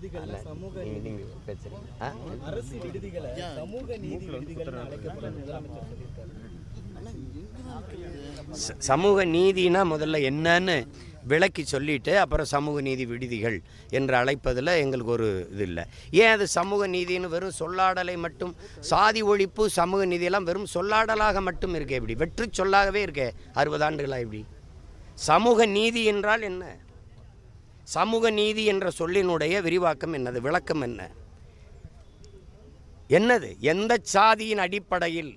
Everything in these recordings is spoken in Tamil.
விடுதிகள் சமூக அரசு விடுதிகளை நீதி விடுதிகள் அழைக்கப்படும் முதலமைச்சர் சொல்லியிருக்காரு. ச- சமூக நீதினா முதல்ல என்னன்னு விளக்கி சொல்லிட்டு அப்புறம் சமூக நீதி விடுதிகள் என்று அழைப்பதில் எங்களுக்கு ஒரு இது இல்லை. ஏன் அது சமூக நீதின்னு வெறும் சொல்லாடலை மட்டும் சாதி ஒழிப்பு சமூக நீதியெல்லாம் வெறும் சொல்லாடலாக மட்டும் இருக்கே இப்படி வெற்று சொல்லாகவே இருக்கே அறுபது ஆண்டுகளாக இப்படி? சமூக நீதி என்றால் என்ன? சமூக நீதி என்ற சொல்லினுடைய விரிவாக்கம் என்னது? விளக்கம் என்ன? என்னது? எந்த சாதியின் அடிப்படையில்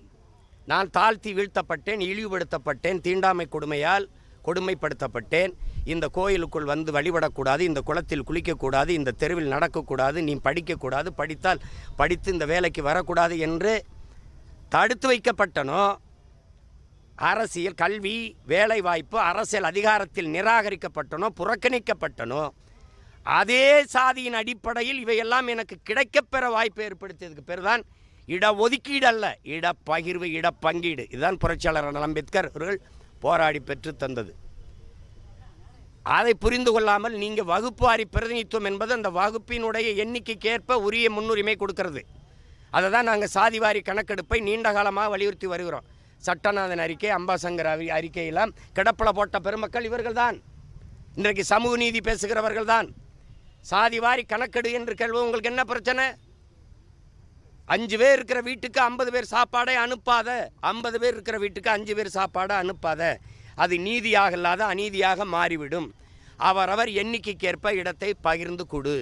நான் தாழ்த்தி வீழ்த்தப்பட்டேன் இழிவுபடுத்தப்பட்டேன் தீண்டாமை கொடுமையால் கொடுமைப்படுத்தப்பட்டேன் இந்த கோயிலுக்குள் வந்து வழிபடக்கூடாது இந்த குளத்தில் குளிக்கக்கூடாது இந்த தெருவில் நடக்கக்கூடாது நீ படிக்கக்கூடாது படித்தால் படித்து இந்த வேலைக்கு வரக்கூடாது என்று தடுத்து வைக்கப்பட்டனோ அரசியல் கல்வி வேலைவாய்ப்பு அரசியல் அதிகாரத்தில் நிராகரிக்கப்பட்டனோ புறக்கணிக்கப்பட்டனோ அதே சாதியின் அடிப்படையில் இவையெல்லாம் எனக்கு கிடைக்கப்பெற வாய்ப்பு ஏற்படுத்தியதுக்கு பேர் தான் இடஒதுக்கீடு அல்ல இடப்பகிர்வு இடப்பங்கீடு. இதுதான் புரட்சியாளர் அம்பேத்கர் அவர்கள் போராடி பெற்று தந்தது. அதை புரிந்து கொள்ளாமல் நீங்கள் வகுப்பாரி பிரதிநிதித்துவம் என்பது அந்த வகுப்பினுடைய எண்ணிக்கைக்கேற்ப உரிய முன்னுரிமை கொடுக்கிறது. அதை தான் நாங்கள் சாதிவாரி கணக்கெடுப்பை நீண்ட காலமாக வலியுறுத்தி வருகிறோம். சட்டநாதன் அறிக்கை அம்பாசங்கர் அறி அறிக்கையெல்லாம் கிடப்பல போட்ட பெருமக்கள் இவர்கள்தான். இன்றைக்கு சமூக நீதி பேசுகிறவர்கள் தான் சாதி வாரி கணக்கெடு என்று கேள்வி உங்களுக்கு என்ன பிரச்சனை? அஞ்சு பேர் இருக்கிற வீட்டுக்கு ஐம்பது பேர் சாப்பாடை அனுப்பாத ஐம்பது பேர் இருக்கிற வீட்டுக்கு அஞ்சு பேர் சாப்பாடை அனுப்பாத அது நீதியாக இல்லாத அநீதியாக மாறிவிடும். அவரவர் எண்ணிக்கைக்கேற்ப இடத்தை பகிர்ந்து கொடு.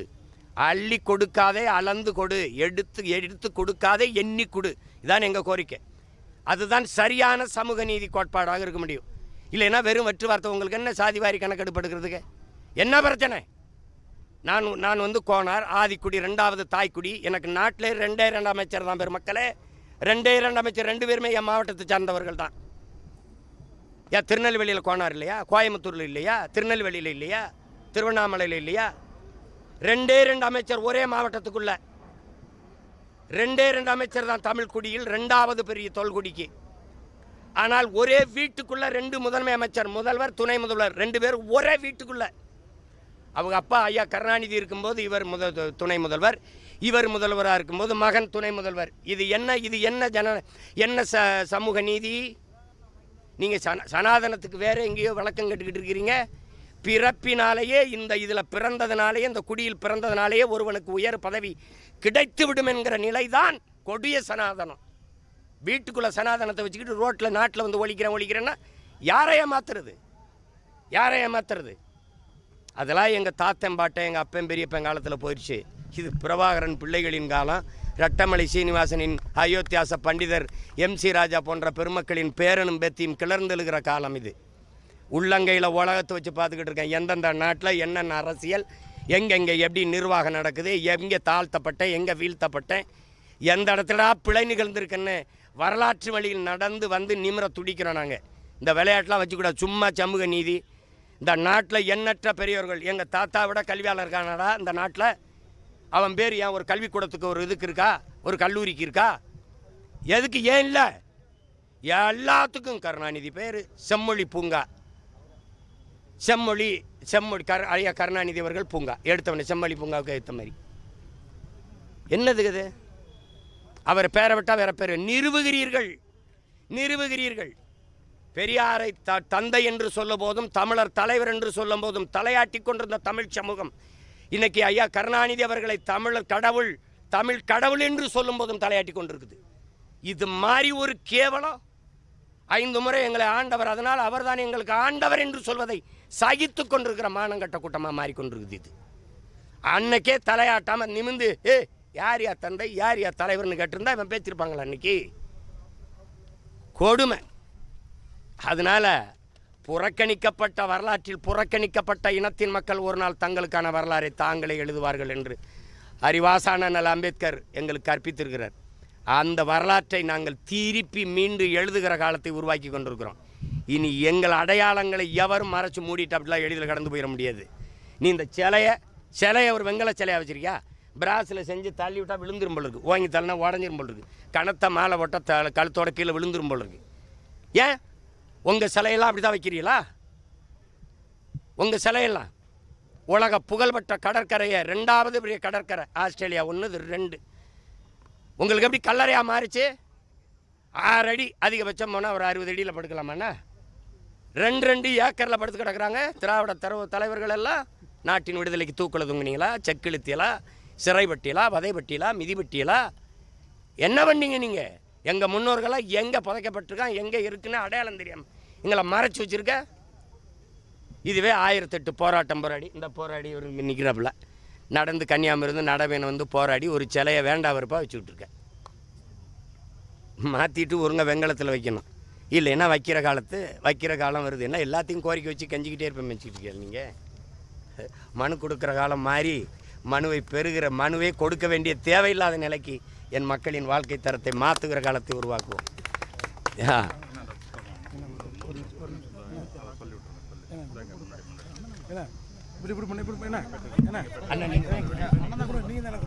அள்ளி கொடுக்காதே அளந்து கொடு. எடுத்து எடுத்து கொடுக்காதே எண்ணி கொடு. இதான் எங்கள் கோரிக்கை. அதுதான் சரியான சமூக நீதி கோட்பாடாக இருக்க முடியும். இல்லைன்னா வெறும் வெற்று வார்த்தை. உங்களுக்கு என்ன சாதிவாரி கணக்கெடுப்படுக்கிறதுக்கு என்ன பிரச்சனை? நான் நான் வந்து கோனார் ஆதிக்குடி ரெண்டாவது தாய்க்குடி. எனக்கு நாட்டிலே ரெண்டே ரெண்டு அமைச்சர் தான் பெருமக்களே. ரெண்டே ரெண்டு அமைச்சர் ரெண்டு பேருமே என் மாவட்டத்தை சார்ந்தவர்கள் தான். ஏன் திருநெல்வேலியில் கோனார் இல்லையா? கோயம்புத்தூரில் இல்லையா? திருநெல்வேலியில் இல்லையா? திருவண்ணாமலையில் இல்லையா? ரெண்டே ரெண்டு அமைச்சர் ஒரே மாவட்டத்துக்குள்ளே. ரெண்டே ரெண்டு அமைச்சர் தான் தமிழ் குடியில் ரெண்டாவது பெரிய தொல்குடிக்கு. ஆனால் ஒரே வீட்டுக்குள்ளே ரெண்டு முதன்மை அமைச்சர் முதல்வர் துணை முதல்வர் ரெண்டு பேர் ஒரே வீட்டுக்குள்ளே. அவங்க அப்பா ஐயா கருணாநிதி இருக்கும்போது இவர் முத துணை முதல்வர் இவர் முதல்வராக இருக்கும்போது மகன் துணை முதல்வர். இது என்ன இது என்ன ஜன என்ன ச சமூக நீதி? நீங்கள் சன சனாதனத்துக்கு வேறு எங்கேயோ விளக்கம் கட்டுக்கிட்டு இருக்கிறீங்க. பிறப்பினாலேயே இந்த இதில் பிறந்ததுனாலேயே இந்த குடியில் பிறந்ததுனாலேயே ஒருவனுக்கு உயர் பதவி கிடைத்து விடும் என்கிற நிலைதான் கொடிய சனாதனம். வீட்டுக்குள்ளே சனாதனத்தை வச்சுக்கிட்டு ரோட்டில் நாட்டில் வந்து ஒழிக்கிறேன் ஒழிக்கிறேன்னா யாரை ஏமாத்துறது? யாரை ஏமாத்துறது? அதெல்லாம் எங்கள் தாத்தன் பாட்டை எங்கள் அப்பன் பெரியப்பன் காலத்தில் போயிடுச்சு இது பிரபாகரன் பிள்ளைகளின் காலம். ரட்டமலை சீனிவாசனின் அயோத்தியாச பண்டிதர் எம் சி ராஜா போன்ற பெருமக்களின் பேரனும் பேத்தியும் கிளர்ந்தெழுகிற காலம் இது. உள்ளங்கையில் உலகத்தை வச்சு பார்த்துக்கிட்டு இருக்கேன். எந்தெந்த நாட்டில் என்னென்ன அரசியல் எங்கெங்கே எப்படி நிர்வாகம் நடக்குது எங்கே தாழ்த்தப்பட்டேன் எங்கே வீழ்த்தப்பட்டேன் எந்த இடத்துலடா பிழை நிகழ்ந்திருக்குன்னு வரலாற்று வழியில் நடந்து வந்து நிமிர துடிக்கிறோம் நாங்கள் இந்த விளையாட்டெலாம் வச்சுக்கூடாது. சும்மா சமூக நீதி. இந்த நாட்டில் எண்ணற்ற பெரியவர்கள் எங்கள் தாத்தா விட கல்வியாளர் இருக்கானடா இந்த நாட்டில்? அவன் பேர் ஏன் ஒரு கல்விக்கூடத்துக்கு ஒரு இதுக்கு இருக்கா? ஒரு கல்லூரிக்கு இருக்கா? எதுக்கு ஏன் இல்லை? எல்லாத்துக்கும் கருணாநிதி பேர் செம்மொழி பூங்கா. செம்மொழி செம்மொழி கர் ஐயா கருணாநிதி அவர்கள் பூங்கா. எடுத்தவனே செம்மொழி பூங்காவுக்கு எடுத்த மாதிரி. என்னதுக்கு இது? அவர் பேரை விட்டால் வேற பேர். நிறுவுகிறீர்கள் நிறுவுகிறீர்கள் பெரியாரை த தந்தை என்று சொல்லும் போதும் தமிழர் தலைவர் என்று சொல்லும் போதும் தலையாட்டி கொண்டிருந்த தமிழ் சமூகம். இன்னைக்கு ஐயா கருணாநிதி அவர்களை தமிழர் கடவுள் தமிழ் கடவுள் என்று சொல்லும் போதும் தலையாட்டி கொண்டிருக்குது. இது மாதிரி ஒரு கேவலம். ஐந்து முறை எங்களை ஆண்டவர் அதனால் அவர்தான் எங்களுக்கு ஆண்டவர் என்று சொல்வதை சகித்து கொண்டிருக்கிற மானங்கட்ட கூட்டமாக மாறிக்கொண்டிருக்குது இது. அன்னைக்கே தலையாட்டாமல் நிமிந்து ஏ யார் யா தந்தை யார் யா தலைவர்னு கேட்டிருந்தா இவன் பேச்சிருப்பாங்களா அன்னைக்கு? கொடுமை. அதனால் புறக்கணிக்கப்பட்ட வரலாற்றில் புறக்கணிக்கப்பட்ட இனத்தின் மக்கள் ஒரு நாள் தங்களுக்கான வரலாறை தாங்களே எழுதுவார்கள் என்று அறிவாசான நல் அம்பேத்கர் எங்களுக்கு கற்பித்திருக்கிறார். அந்த வரலாற்றை நாங்கள் திருப்பி மீண்டு எழுதுகிற காலத்தை உருவாக்கி கொண்டிருக்கிறோம். இனி எங்கள் அடையாளங்களை எவரும் மறைச்சு மூடிட்டு அப்படிலாம் எளிதில் கடந்து போயிட முடியாது. நீ இந்த சிலையை சிலையை ஒரு வெங்கல சிலையை வச்சுருக்கியா? பிராஸில் செஞ்சு தள்ளி விட்டால் விழுந்துரும் போல் இருக்குது ஓங்கி தள்ளினா உடஞ்சிரும் போல் இருக்குது கணத்தை மாலை போட்டால் த கழுத்தோட கீழே விழுந்துரும் போல் இருக்குது ஏன்? உங்கள் சிலையெல்லாம் அப்படி தான் வைக்கிறீங்களா? உங்கள் சிலையெல்லாம் உலக புகழ்பெற்ற கடற்கரையை ரெண்டாவது பெரிய கடற்கரை ஆஸ்திரேலியா ஒன்று ரெண்டு. உங்களுக்கு எப்படி கல்லறையாக மாறிச்சு? ஆறு அடி அதிகபட்சம் போனால் ஒரு அறுபது அடியில் படுக்கலாமாண்ணா ரெண்டு ரெண்டு ஏக்கரில் படுத்து கிடக்குறாங்க. திராவிட தரவு தலைவர்கள் எல்லாம் நாட்டின் விடுதலைக்கு தூக்கில் தொங்குனீங்களா செக்கிழுத்தியலா சிறைப்பட்டியலா வதைப்பட்டியலா மிதிப்பட்டியலா என்ன பண்ணீங்க நீங்கள் எங்கள் முன்னோர்களாக எங்கே புதைக்கப்பட்டிருக்கான் எங்கே இருக்குன்னு அடையாளம் தெரியாமல் எங்களை மறைச்சி வச்சுருக்க? இதுவே ஆயிரத்தெட்டு போராட்டம் போராடி இந்த போராடி ஒரு நிற்கிறாப்புல நடந்து கன்னியாகுமரி நடவேன் வந்து போராடி ஒரு சிலையை வேண்டாம் வெறுப்பா வச்சுக்கிட்டுருக்கேன். மாற்றிட்டு ஒருங்க வெங்கலத்தில் வைக்கணும். இல்லைன்னா வைக்கிற காலத்து வைக்கிற காலம் வருது. என்ன எல்லாத்தையும் கோரிக்கை வச்சு கஞ்சிக்கிட்டே இருப்பேன் வச்சுக்கிட்டு இருக்கீங்க நீங்கள் மனு கொடுக்குற காலம் மாறி மனுவை பெறுகிற மனுவை கொடுக்க வேண்டிய தேவையில்லாத நிலைக்கு என் மக்களின் வாழ்க்கை தரத்தை மாற்றுகிற காலத்தை உருவாக்குவோம். என்ன? இப்படி இப்படி பண்ணி இப்படி என்ன? என்ன? அண்ணன் கூட நீங்க தானே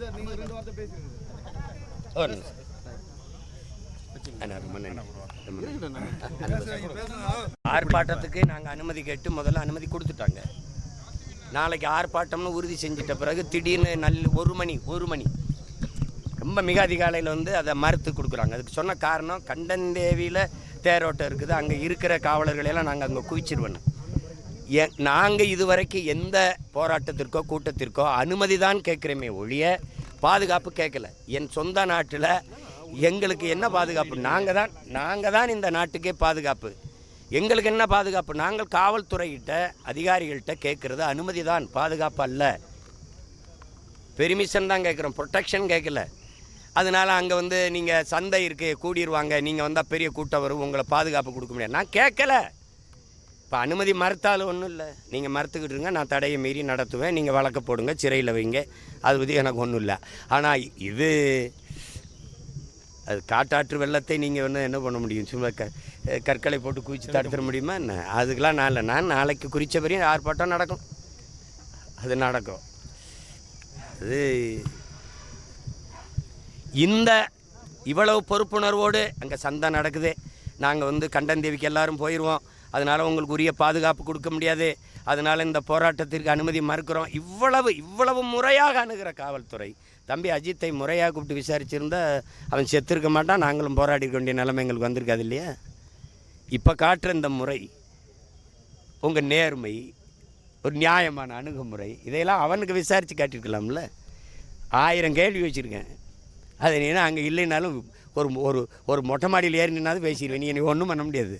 சார் ரெண்டு வார்த்தை பேசுறீங்க. ஆர்ப்பாட்டத்துக்கு நாங்கள் அனுமதி கேட்டு முதல்ல அனுமதி கொடுத்துட்டாங்க. நாளைக்கு ஆர்ப்பாட்டம்னு உறுதி செஞ்சிட்ட பிறகு திடீர்னு நல்ல ஒரு மணி ஒரு மணி. ரொம்ப மிக அதிகாலையில் வந்து அதை மறுத்து கொடுக்குறாங்க. அதுக்கு சொன்ன காரணம் கண்டந்தேவியில் தேரோட்டம் இருக்குது அங்கே இருக்கிற காவலர்களையெல்லாம் நாங்கள் அங்கே குவிச்சிருவோம் எ நாங்கள் இதுவரைக்கும் எந்த போராட்டத்திற்கோ கூட்டத்திற்கோ அனுமதி தான் கேட்குறோமே ஒழிய பாதுகாப்பு கேட்கல. என் சொந்த நாட்டில் எங்களுக்கு என்ன பாதுகாப்பு? நாங்கள் தான் நாங்கள் தான் இந்த நாட்டுக்கே பாதுகாப்பு. எங்களுக்கு என்ன பாதுகாப்பு? நாங்கள் காவல்துறையிட்ட அதிகாரிகள்கிட்ட கேட்குறது அனுமதி தான் பாதுகாப்பு அல்ல. பெர்மிஷன் தான் கேட்குறோம் ப்ரொடெக்ஷன் கேட்கல. அதனால அங்கே வந்து நீங்கள் சந்தை இருக்கு கூடிடுவாங்க நீங்கள் வந்தால் பெரிய கூட்டம் வரும். உங்களை பாதுகாப்பு கொடுக்க முடியாது. நான் கேட்கல. இப்போ அனுமதி மறுத்தாலும் ஒன்றும் இல்லை. நீங்கள் மறுத்துக்கிட்டு இருங்க. நான் தடையை மீறி நடத்துவேன். நீங்கள் வழக்க போடுங்க. சிறையில் வைங்க. அது பற்றி எனக்கு ஒன்றும் இல்லை. ஆனால் இது அது காட்டாற்று வெள்ளத்தை நீங்கள் வந்து என்ன பண்ண முடியும்? சும்மா க கற்களை போட்டு குவிச்சு தடுத்துட முடியுமா? என்ன? அதுக்கெலாம் நான் இல்லை. நான் நாளைக்கு குறித்த வரையும் ஆர்ப்பாட்டம் நடக்கும். அது நடக்கும். அது இந்த இவ்வளவு பொறுப்புணர்வோடு அங்கே சந்தை நடக்குது. நாங்கள் வந்து கண்டந்தேவிக்கு எல்லாரும் போயிடுவோம் அதனால் உங்களுக்கு உரிய பாதுகாப்பு கொடுக்க முடியாது. அதனால் இந்த போராட்டத்திற்கு அனுமதி மறுக்கிறோம். இவ்வளவு இவ்வளவு முறையாக அணுகிற காவல்துறை தம்பி அஜித்தை முறையாக கூப்பிட்டு விசாரிச்சிருந்தா அவன் செத்துருக்க மாட்டான். நாங்களும் போராடி இருக்க வேண்டிய நிலைமை எங்களுக்கு வந்திருக்காது இல்லையா? இப்போ காட்டுற இந்த முறை உங்கள் நேர்மை ஒரு நியாயமான அணுகுமுறை இதையெல்லாம் அவனுக்கு விசாரித்து காட்டியிருக்கலாம்ல? ஆயிரம் கேள்வி வச்சுருக்கேன். அது நீ அங்கே இல்லைனாலும் ஒரு ஒரு ஒரு மொட்டை மாடியில் ஏறி நின்னாலும் பேசிடுவேன். நீ ஒன்றும் பண்ண முடியாது.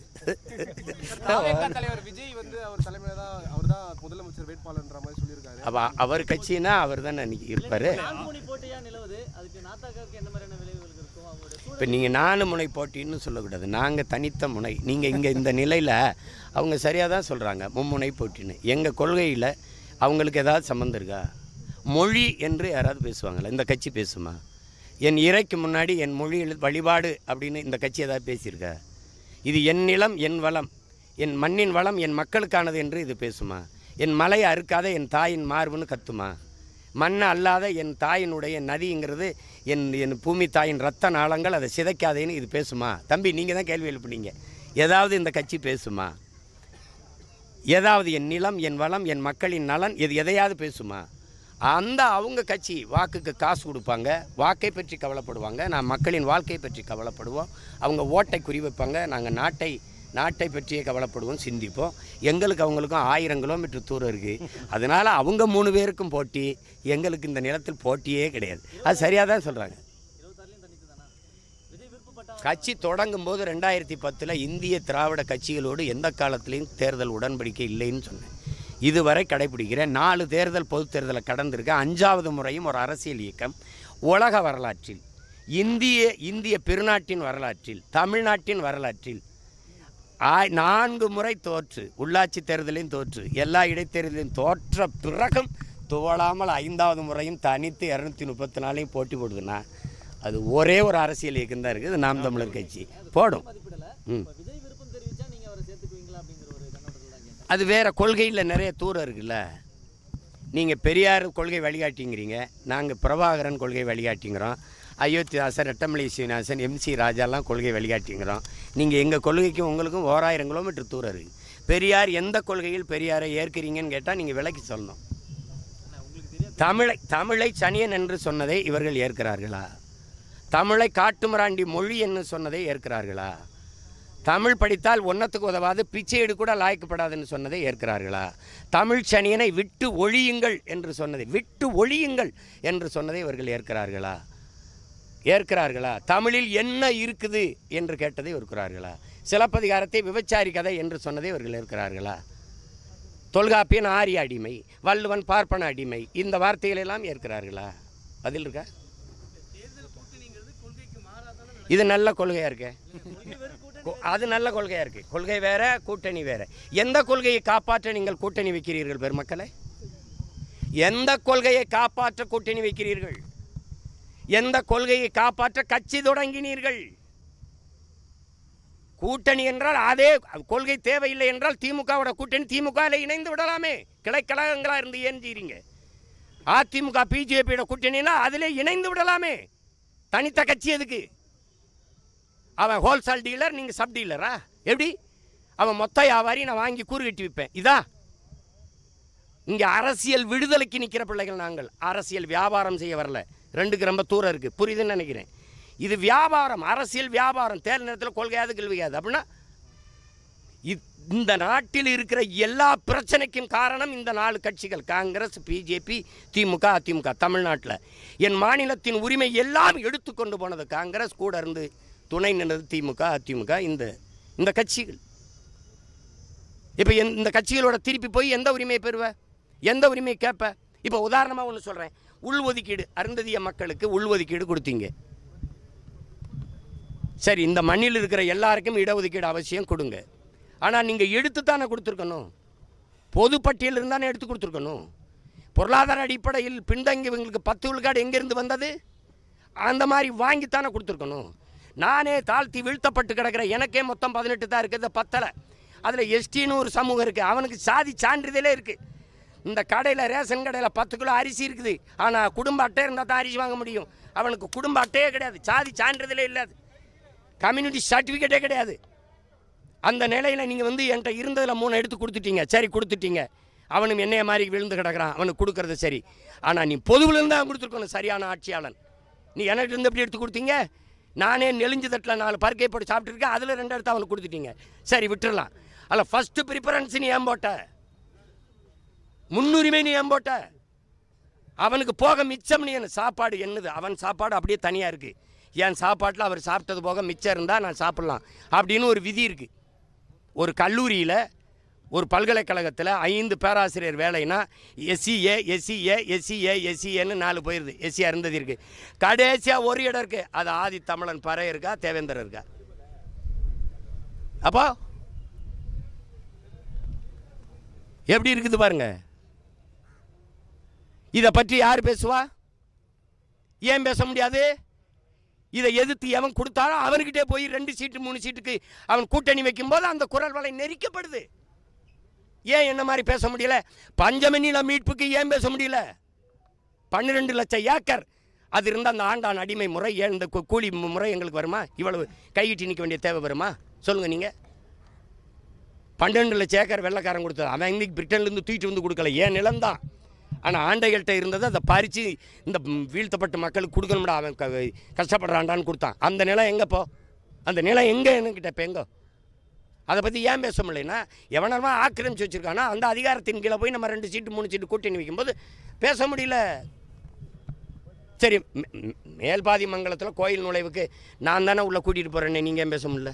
தலைவர் விஜய் வந்து அவர் தலைமையில தான் அவர் தான் முதலமைச்சர் வேட்பாளர்ன்ற மாதிரி சொல்லியிருக்காரு. அப்போ அவர் கட்சினா அவர் தானே அன்றைக்கி இருப்பார். நான்குமணி போட்டியா நிலவுது? அதுக்கு நாத்தாக்காவுக்கு என்ன மாதிரியான விளைவுகள் இருக்கும்? அவங்களுடைய சூழல் இப்போ நீங்கள் நாலு முனை போட்டின்னு சொல்லக்கூடாது. நாங்கள் தனித்த முனை. நீங்கள் இங்கே இந்த நிலையில் அவங்க சரியாக தான் சொல்கிறாங்க மும்முனை போட்டின்னு. எங்கள் கொள்கையில் அவங்களுக்கு ஏதாவது சம்மந்தம் இருக்கா? மொழி என்று யாராவது பேசுவாங்களா? இந்த கட்சி பேசுமா? என் இறைக்கு முன்னாடி என் மொழியில் வழிபாடு அப்படின்னு இந்த கட்சி ஏதாவது பேசியிருக்கா? இது என் நிலம் என் வளம். என் மண்ணின் வளம் என் மக்களுக்கானது என்று இது பேசுமா? என் மலையை அறுக்காத என் தாயின் மார்புன்னு கத்துமா? மண் அல்லாத என் தாயினுடைய நதிங்கிறது என் என் பூமி தாயின் ரத்த நாளங்கள் அதை சிதைக்காதேன்னு இது பேசுமா? தம்பி நீங்கள் தான் கேள்வி எழுப்புனீங்க. ஏதாவது இந்த கட்சி பேசுமா? ஏதாவது என் நிலம் என் வளம் என் மக்களின் நலன் இது எதையாவது பேசுமா? அந்த அவங்க கட்சி வாக்குக்கு காசு கொடுப்பாங்க வாக்கை பற்றி கவலைப்படுவாங்க. நான் மக்களின் வாழ்க்கை பற்றி கவலைப்படுவோம். அவங்க ஓட்டை குறிவைப்பாங்க நாங்கள் நாட்டை நாட்டை பற்றியே கவலைப்படுவோம் சிந்திப்போம். எங்களுக்கு அவங்களுக்கும் ஆயிரம் கிலோமீட்டர் தூரம் இருக்குது அதனால் அவங்க மூணு பேருக்கும் போட்டி எங்களுக்கு இந்த நிலத்தில் போட்டியே கிடையாது. அது சரியாக தான் சொல்கிறாங்க கட்சி தொடங்கும் போது ரெண்டாயிரத்தி பத்தில் இந்திய திராவிட கட்சிகளோடு எந்த காலத்திலையும் தேர்தல் உடன்படிக்கை இல்லைன்னு சொன்னேன். இதுவரை கடைபிடிக்கிறேன். நாலு தேர்தல் பொது தேர்தலை கடந்திருக்கேன். அஞ்சாவது முறையும் ஒரு அரசியல் இயக்கம். உலக வரலாற்றில் இந்திய இந்திய பெருநாட்டின் வரலாற்றில் தமிழ்நாட்டின் வரலாற்றில் நான்கு முறை தோற்று. உள்ளாட்சி தேர்தலையும் தோற்று. எல்லா இடைத்தேர்தலையும் தோற்ற பிறகும் துவளாமல் ஐந்தாவது முறையும் தனித்து இரநூத்தி முப்பத்தி நாலையும் போட்டி போடுதுன்னா அது ஒரே ஒரு அரசியல் இயக்கம் தான் இருக்குது நாம் தமிழர் கட்சி. போடும். ம். இப்ப விஜய் விருப்பம் தெரிவிச்சா நீங்க அவரை சேர்த்துக்குவீங்களா அப்படிங்கிற ஒரு கண்ணோட்டத்தில் தான் கேட்டேன் அது வேறு கொள்கையில் நிறைய தூரம் இருக்குல்ல. நீங்கள் பெரியார் கொள்கை வழிகாட்டிங்கிறீங்க நாங்கள் பிரபாகரன் கொள்கை வழிகாட்டிங்கிறோம் அயோத்திதாசன் ரெட்டமலை சீனிவாசன் எம்சி ராஜாலாம் கொள்கை வழிகாட்டிங்கிறோம். நீங்கள் எங்கள் கொள்கைக்கும் உங்களுக்கும் ஓராயிரம் கிலோமீட்டர் தூரம் இருக்குது பெரியார் எந்த கொள்கையில் பெரியாரை ஏற்கிறீங்கன்னு கேட்டால் நீங்கள் விலைக்கு சொல்லணும். தமிழை தமிழை சனியன் என்று சொன்னதை இவர்கள் ஏற்கிறார்களா? தமிழை காட்டுமிராண்டி மொழி என்று சொன்னதை ஏற்கிறார்களா? தமிழ் படித்தால் ஒன்றத்துக்கு உதவாது பிச்சையீடு கூட லாய்க்கப்படாதுன்னு சொன்னதை ஏற்கிறார்களா? தமிழ் சனியனை விட்டு ஒழியுங்கள் என்று சொன்னதை விட்டு ஒழியுங்கள் என்று சொன்னதை இவர்கள் ஏற்கிறார்களா? ஏற்கிறார்களா? தமிழில் என்ன இருக்குது என்று கேட்டதை இருக்கிறார்களா சிலப்பதிகாரத்தை விபச்சாரி கதை என்று சொன்னதை இவர்கள் ஏற்கிறார்களா? தொல்காப்பியன் ஆரிய அடிமை வள்ளுவன் பார்ப்பன அடிமை இந்த வார்த்தைகளெல்லாம் ஏற்கிறார்களா? பதில் இருக்கா? இது நல்ல கொள்கையாக இருக்கே? அது நல்ல கொள்கையாக இருக்குது கொள்கை வேறு கூட்டணி வேறு. எந்த கொள்கையை காப்பாற்ற நீங்கள் கூட்டணி வைக்கிறீர்கள் பெருமக்களை? எந்த கொள்கையை காப்பாற்ற கூட்டணி வைக்கிறீர்கள்? எந்த கொள்கையை காப்பாற்ற கட்சி தொடங்கினீர்கள்? கூட்டணி என்றால் அதே கொள்கை தேவையில்லை என்றால் திமுகவோட கூட்டணி திமுகவில் இணைந்து விடலாமே. கிளைக்கழகங்களாக இருந்து ஏஞ்சிறீங்க. அதிமுக பிஜேபியோட கூட்டணினா அதிலே இணைந்து விடலாமே. தனித்த கட்சி எதுக்கு? அவன் ஹோல்சேல் டீலர் நீங்கள் சப் டீலரா எப்படி? அவன் மொத்த வியாபாரி நான் வாங்கி கூறு கட்டி விற்பேன். இதா? இங்கே அரசியல் விடுதலைக்கு நிற்கிற பிள்ளைகள் நாங்கள். அரசியல் வியாபாரம் செய்ய வரல. ரெண்டுக்கு ரொம்ப தூரம் இருக்குது புரியுதுன்னு நினைக்கிறேன். இது வியாபாரம் அரசியல் வியாபாரம். தேர் நேரத்தில் கொள்கையாது கேள்வியாது அப்படின்னா இந்த நாட்டில் இருக்கிற எல்லா பிரச்சனைக்கும் காரணம் இந்த நாலு கட்சிகள். காங்கிரஸ் பிஜேபி திமுக அதிமுக தமிழ்நாட்டில். என் மாநிலத்தின் உரிமை எல்லாம் எடுத்துக்கொண்டு போனது காங்கிரஸ். கூட இருந்து துணை நின்றது திமுக அதிமுக இந்த இந்த கட்சிகள். இப்போ இந்த கட்சிகளோட திருப்பி போய் எந்த உரிமையை பெறுவ? எந்த உரிமையை கேட்ப? இப்போ உதாரணமாக ஒன்று சொல்கிறேன் உள்ஒதுக்கீடு அருந்ததிய மக்களுக்கு உள்ஒதுக்கீடு கொடுத்தீங்க. சரி இந்த மண்ணில் இருக்கிற எல்லாருக்கும் இடஒதுக்கீடு அவசியம் கொடுங்க. ஆனால் நீங்கள் எடுத்து தானே கொடுத்துருக்கணும். பொது பட்டியல் இருந்தானே எடுத்து கொடுத்துருக்கணும். பொருளாதார அடிப்படையில் பின்தங்கியவங்களுக்கு பத்து விழுக்காடு எங்கேருந்து வந்தது? அந்த மாதிரி வாங்கித்தானே கொடுத்துருக்கணும். நானே தாழ்த்தி வீழ்த்தப்பட்டு கிடக்கிறேன் எனக்கே மொத்தம் பதினெட்டு தான் இருக்குது பத்தலை. அதில் எஸ்டின்னு ஒரு சமூகம் இருக்குது அவனுக்கு சாதி சான்றிதழே இருக்குது இந்த கடையில் ரேஷன் கடையில் பத்து கிலோ அரிசி இருக்குது. ஆனால் குடும்ப அட்டை இருந்தால் தான் அரிசி வாங்க முடியும். அவனுக்கு குடும்ப அட்டையே கிடையாது. சாதி சான்றிதழே இல்லாது. கம்யூனிட்டி சர்டிஃபிகேட்டே கிடையாது. அந்த நிலையில் நீங்கள் வந்து என்கிட்ட இருந்ததில் மூணு எடுத்து கொடுத்துட்டீங்க. சரி கொடுத்துட்டீங்க. அவனும் என்னைய மாதிரி விழுந்து கிடக்குறான். அவனுக்கு கொடுக்கறது சரி. ஆனால் நீ பொதுவில் இருந்தால் கொடுத்துருக்கணும் சரியான ஆட்சியாளன். நீ என்கிட்ட இருந்து எப்படி எடுத்து கொடுத்தீங்க? நானே நெளிஞ்சு தட்டில் நாலு பருக்கை போட்டு சாப்பிட்ருக்கேன் அதில் ரெண்டு இடத்த அவனுக்கு கொடுத்துட்டீங்க. சரி விட்டுடலாம் அதில் ஃபஸ்ட்டு ப்ரிஃபரன்ஸ் நீ ஏன் போட்ட? முன்னுரிமை நீ ஏன் போட்ட? அவனுக்கு போக மிச்சம் நீ என்ன சாப்பாடு என்னது? அவன் சாப்பாடு அப்படியே தனியாக இருக்குது என் சாப்பாட்டில் அவர் சாப்பிட்டது போக மிச்சம் இருந்தால் நான் சாப்பிட்லாம். அப்படின்னு ஒரு விதி இருக்குது ஒரு கல்லூரியில் ஒரு பல்கலைக்கழகத்தில் ஐந்து பேராசிரியர் வேலைன்னா எஸ்சிஏ எஸ்சிஏ எஸ்சிஏ எஸ்சிஏன்னு நாலு போயிடுது எஸ்சி இருந்தது இருக்குது கடைசியாக ஒரு இடம் இருக்குது அது ஆதி தமிழன் பறை இருக்கா தேவேந்தர் இருக்கா? அப்போ? எப்படி இருக்குது பாருங்க. இதை பற்றி யார் பேசுவா? ஏன் பேச முடியாது? இதை எதிர்த்து எவன் கொடுத்தாலும் அவன்கிட்டே போய் ரெண்டு சீட்டு மூணு சீட்டுக்கு அவன் கூட்டணி வைக்கும்போது அந்த குரல் வலை நெரிக்கப்படுது. ஏன் என்ன மாதிரி பேச முடியல? பஞ்சமணில மீட்புக்கு ஏன் பேச முடியல? பன்னிரெண்டு லட்சம் ஏக்கர். அது இருந்த அந்த ஆண்டான் அடிமை முறை ஏன் இந்த கூலி முறை எங்களுக்கு வருமா? இவ்வளவு கையிட்டு நிற்க வேண்டிய தேவை வருமா? சொல்லுங்கள் நீங்கள் பன்னெண்டு லட்சம் ஏக்கர் வெள்ளக்காரன் கொடுத்தது. அவன் இன்னைக்கு பிரிட்டன்லேருந்து தூக்கிட்டு வந்து கொடுக்கல. ஏன் நிலம்தான் ஆனால் ஆண்டைகள்கிட்ட இருந்ததை அதை பறித்து இந்த வீழ்த்தப்பட்ட மக்களுக்கு கொடுக்கணும்டா. அவன் க கஷ்டப்படுறான்டான்னு கொடுத்தான். அந்த நிலம் எங்கே போ? அந்த நிலம் எங்கே என்கிட்ட இப்போ எங்கே? அதை பற்றி ஏன் பேச முடியலன்னா எவனமா ஆக்கிரமிச்சு வச்சுருக்கானா அந்த அதிகாரத்தின் கீழே போய் நம்ம ரெண்டு சீட்டு மூணு சீட்டு கூட்டணி வைக்கும்போது பேச முடியல. சரி மேல்பாதி மங்கலத்தில் கோயில் நுழைவுக்கு நான் தானே உள்ளே கூட்டிகிட்டு போகிறேன்னே நீங்கள் ஏன் பேச முடியல?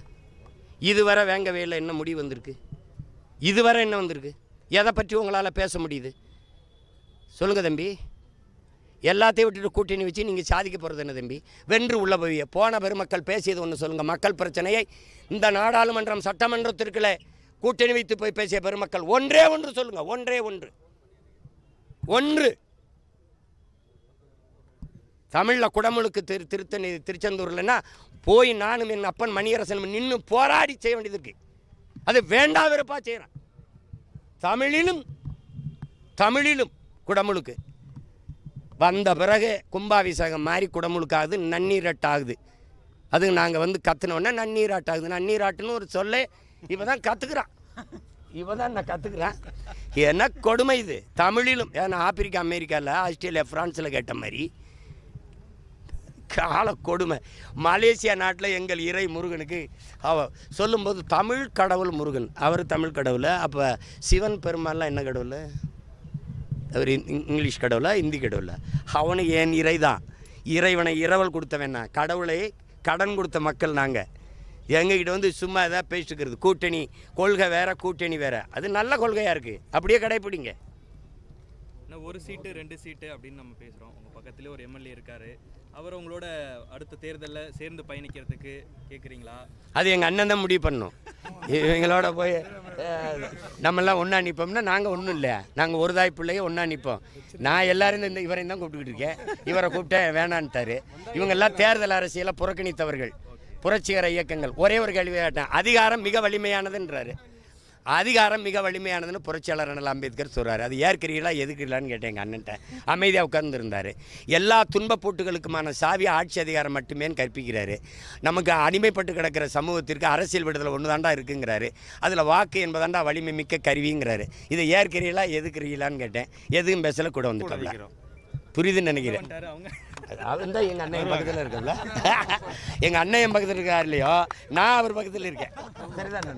இதுவரை வேங்கவே இல்லை என்ன முடிவு வந்திருக்கு? இதுவரை என்ன வந்திருக்கு? எதை பற்றி உங்களால் பேச முடியுது? சொல்லுங்கள் தம்பி. எல்லாத்தையும் விட்டுட்டு கூட்டணி வச்சு நீங்கள் சாதிக்க போகிறது என்ன தம்பி? வென்று உள்ள போய் போன பெருமக்கள் பேசியது ஒன்று சொல்லுங்கள் மக்கள் பிரச்சனையை இந்த நாடாளுமன்றம் சட்டமன்றத்திற்குள்ள கூட்டணி வைத்து போய் பேசிய பெருமக்கள் ஒன்றே ஒன்று சொல்லுங்கள் ஒன்றே ஒன்று. ஒன்று. தமிழில் குடமுழுக்கு திரு திருத்தணி திருச்செந்தூர்லன்னா போய் நானும் என் அப்பன் மணியரசன் நின்று போராடி செய்ய வேண்டியது இருக்கு. அது வேண்டா வெறுப்பாக செய்கிறேன் தமிழிலும் தமிழிலும் குடமுழுக்கு. வந்த பிறகு கும்பாபிஷேகம் மாதிரி குடமுழுக்காகுது நன்னீரட்டாகுது. அதுக்கு நாங்கள் வந்து கத்துனோடனே நன்னீராட்டாகுது. நன்னீராட்டுன்னு ஒரு சொல்லே இவ தான் கற்றுக்குறான் இவ தான் நான் கற்றுக்குறேன் ஏன்னா கொடுமை இது? தமிழிலும் ஏன்னா ஆப்பிரிக்கா அமெரிக்காவில் ஆஸ்திரேலியா ஃப்ரான்ஸில் கேட்ட மாதிரி கால கொடுமை. மலேசியா நாட்டில் எங்கள் இறை முருகனுக்கு அவ சொல்லும்போது தமிழ் கடவுள் முருகன். அவர் தமிழ் கடவுள். அப்போ சிவன் பெருமாள்லாம் என்ன கடவுள்? அவர் இங்கிலீஷ் கடவுளா இந்தி கடவுளா? அவனுக்கு என் இறை தான் இறைவனை இரவல் கொடுத்தவன் கடவுளை கடன் கொடுத்த மக்கள் நாங்கள் எங்ககிட்ட வந்து சும்மா எதாவது பேசிட்டுக்கிறது கூட்டணி கொள்கை வேறு கூட்டணி வேறு. அது நல்ல கொள்கையாக இருக்குது அப்படியே கடைப்பிடிங்க. இன்னும் ஒரு சீட்டு ரெண்டு சீட்டு அப்படின்னு நம்ம பேசுகிறோம் உங்கள் பக்கத்துலேயே ஒரு எம்எல்ஏ இருக்கார். அவர் உங்களோட அடுத்த தேர்தலில் சேர்ந்து பயணிக்கிறதுக்கு கேட்குறீங்களா அது எங்கள் அண்ணன் தான் முடிவு பண்ணும் இவங்களோட போய் நம்மெல்லாம் ஒன்றா நிற்போம்னா நாங்கள் ஒன்றும் இல்லை. நாங்கள் ஒரு தாய் பிள்ளையே ஒன்றா நிற்போம் நான் எல்லாரும் இந்த இவரையும் தான் கூப்பிட்டுக்கிட்டு இருக்கேன். இவரை கூப்பிட்டேன் வேணான்ட்டாரு. இவங்கெல்லாம் தேர்தல் அரசியலை புறக்கணித்தவர்கள். புரட்சிகர இயக்கங்கள். ஒரே ஒரு கேள்வி கேட்டேன். அதிகாரம் மிக வலிமையானதுன்றாரு. அதிகாரம் மிக வலிமையானதுன்னு புரட்சியாளர் அண்ணல் அம்பேத்கர் சொல்கிறாரு அது ஏற்கிறீங்களா எதுக்குறீங்களான்னு கேட்டேன் எங்கள் அண்ணன்ட்ட. அமைதியாக உட்கார்ந்துருந்தார். எல்லா துன்பப்பூட்டுகளுக்குமான சாவி ஆட்சி அதிகாரம் மட்டுமேன்னு கற்பிக்கிறாரு. நமக்கு அடிமைப்பட்டு கிடக்கிற சமூகத்திற்கு அரசியல் விடுதலை ஒன்று தாண்டா இருக்குங்கிறாரு. அதில் வாக்கு என்பதாண்டா வலிமை மிக்க கருவிங்கிறாரு. இதை ஏற்கிறீங்களா எதுக்குறீங்களான்னு கேட்டேன். எதுவும் பேசல கூட வந்துட்டோம்ல. புரியுதுன்னு நினைக்கிறேன். அவன் தான் எங்கள் அண்ணன் பக்கத்தில் இருக்கல எங்கள் அண்ணன் என் பக்கத்தில் இருக்கார் இல்லையோ? நான் அவர் பக்கத்தில் இருக்கேன். சரிதான்